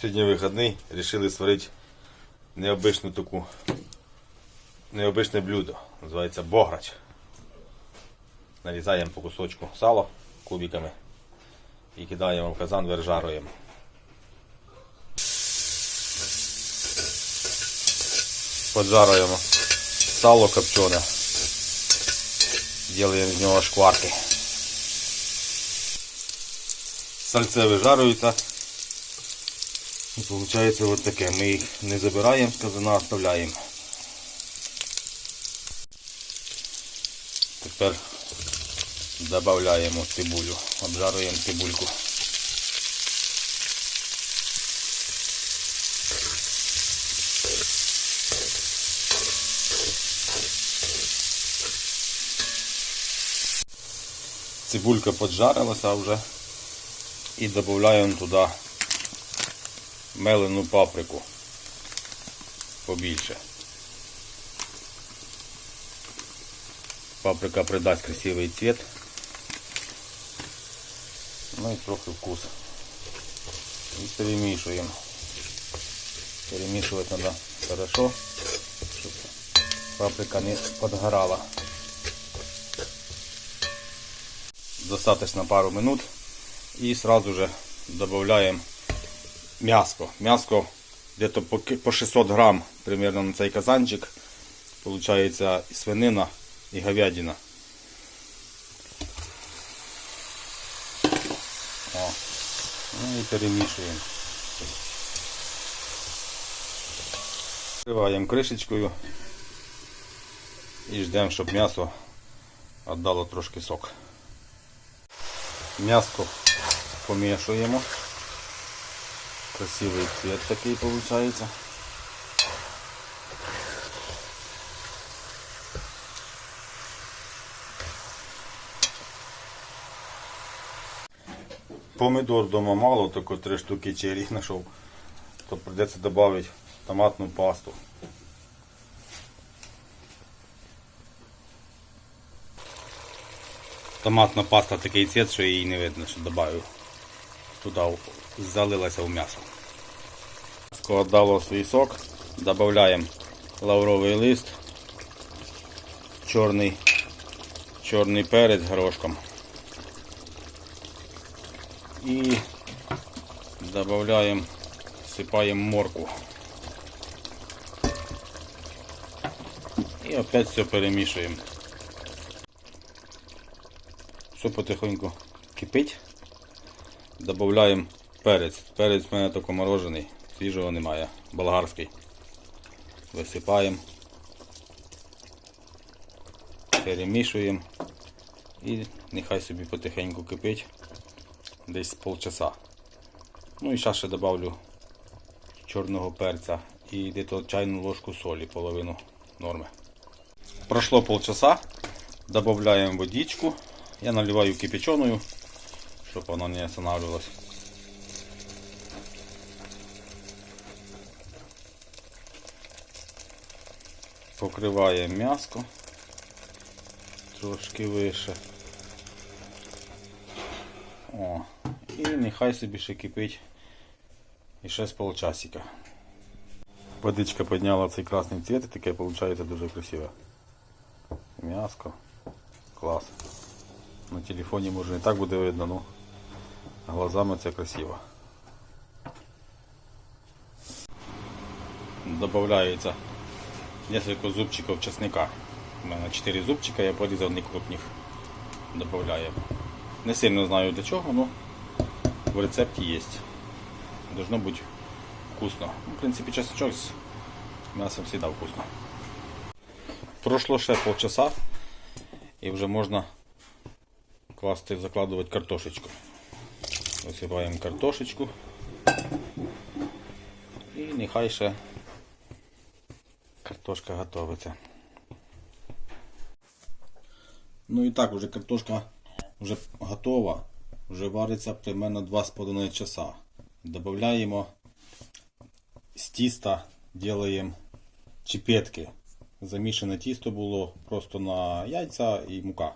Сьогодні вихідний, вирішили створити необичну таку, необичне блюдо. Називається бограч. Нарізаємо по кусочку сало кубиками і кидаємо в казан, вержаруємо. Поджаруємо сало копчене. Делаємо з нього шкварки. Сальце вижарюється. І виходить от таке. Ми їх не забираємо з казана, оставляємо. Тепер додаємо цибулю. Обжарюємо цибульку. Цибулька поджарилася вже. І додаємо туди мелену паприку побільше. Паприка придасть красивий цвет. Ну і трохи вкус. І перемішуємо. Перемішувати треба хорошо, щоб паприка не подгорала. Достаточно пару минут. И сразу же добавляем мяско. Мяско где-то по 600 грамм примерно на цей казанчик. Получается и свинина, и говядина. О. Ну и перемішуємо. Вкриваємо кришечкою і ждемо, щоб м'ясо віддало трошки сок. М'яско помішуємо. Красивий цвет такий виходить. Помидор дома мало, тільки три штуки черри знайшов. То придеться додати томатну пасту. Томатна паста такий цвет, що її не видно, що додаю. Туди залилася в м'ясо. Віддало свій сок. Додаємо лавровий лист, чорний, чорний перець горошком. І додаємо, всипаємо морку. І опять все перемішуємо. Все потихоньку кипить. Добавляємо перець. Перець в мене тільки морожений, свіжого немає, болгарський. Висипаємо, перемішуємо і нехай собі потихеньку кипить десь полчаса. Ну і зараз ще добавлю чорного перця і десь чайну ложку солі, половину норми. Прошло полчаса, додаємо водичку. Я наливаю кипяченую, щоб вона не останавливалась. Покриваємо м'яско трошки вище. О, і нехай собі ще кипить і ще з полчасика. Водичка підняла цей красний цвет і таке виходить дуже красиве. М'яско. Клас. На телефоні може не так буде видно, ну глазами це красиво. Добавляється несколько зубчиков чесника. У мене 4 зубчика, я порізав не крупних. Добавляємо. Не сильно знаю для чого, але в рецепті є. Должно бути вкусно. Ну, В принципі, чесночок з м'ясом завжди вкусно. Прошло ще полчаса і вже можна класти, закладувати картошечку. Висипаємо картошечку. І нехай ще картошка готовиться. Ну і так, вже картошка вже готова. Вже вариться примерно 2,5 часа. Добавляємо з тіста, робимо чіпетки. Замішане тісто було просто на яйця і мука.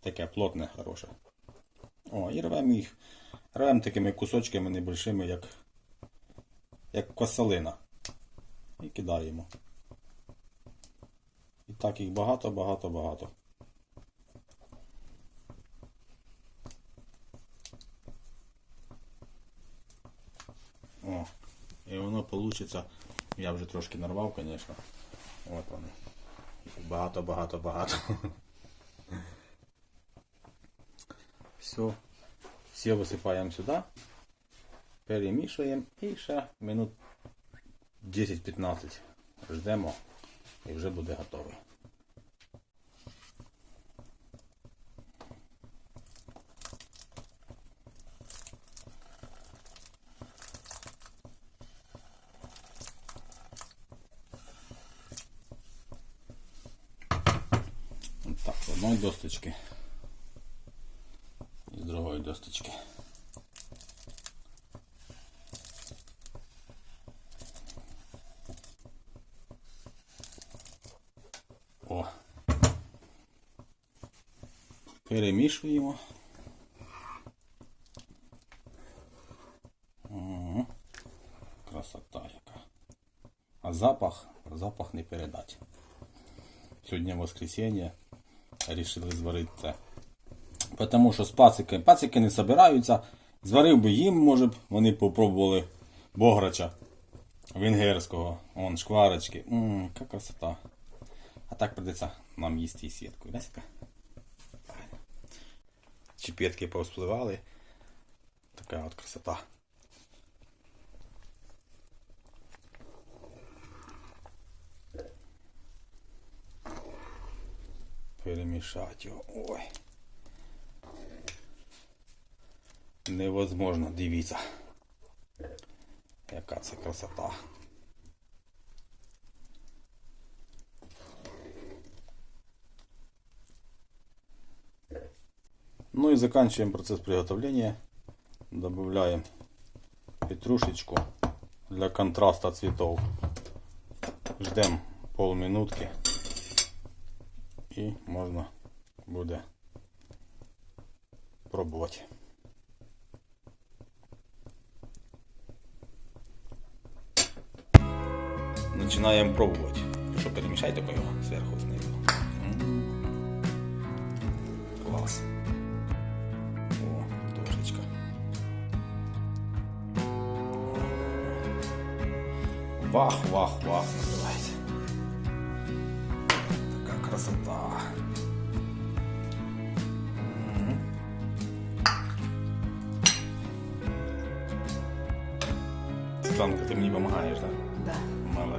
Таке плотне, хороше. О, і рвемо їх. Рвемо такими кусочками небольшими, як як косолина. І кидаємо. І так їх багато, багато, багато. О, і воно получиться. Я вже трошки нарвав, звісно. От вони. Багато, багато, багато. Все. Все висипаємо сюди. Перемішуємо і ще минут 10-15 ждемо і вже буде готовий. От Так, одної досточки і досточки. О. Перемішуємо. Ого. Красота яка. А запах, запах не передати. Сьогодні воскресенье. Рішили зварити це. Тому що з пацики, пацики не збираються. Зварив би їм, може б, вони попробували бограча венгерського. Вон шкварочки. Ммм, яка красота. А так придеться нам їсти і сітку. Десика. Чіпетки повспливали. Така от красота. Перемішати його. Ой. Невозможно, дивіться. Яка це красота. Ну и заканчиваем процесс приготовления. Добавляем петрушечку для контраста цветов. Ждем полминутки и можно будет пробовать. Начинаем пробовать. Что перемешай только его сверху снизу. М. Класс. О, тушечка. Вах, вах, вах називається. Така красота. Мгм. Світланка, ти мені допомагаєш, так? Да.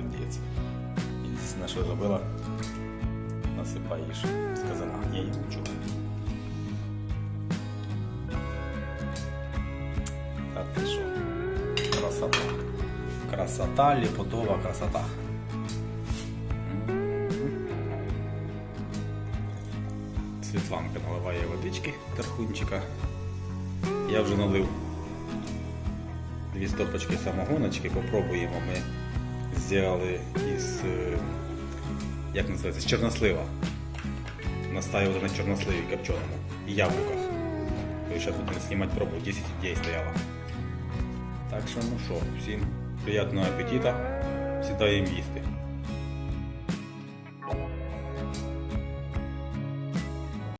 Молодець. Єдине, що зробила, насипаєш з казана. Я її учу. Та ти що? Красота. Красота, ліпотова красота. Світланка наливає водички тархунчика. Я вже налив дві стопочки самогоночки, попробуємо. Ми зробили із, е, як називається, з чорнослива. Настаивали на чорносливі копченому і яблуках. Зараз будемо знімати пробу, 10 людей стояло. Так що, ну що, всім приятного апетита, сідаємо їсти.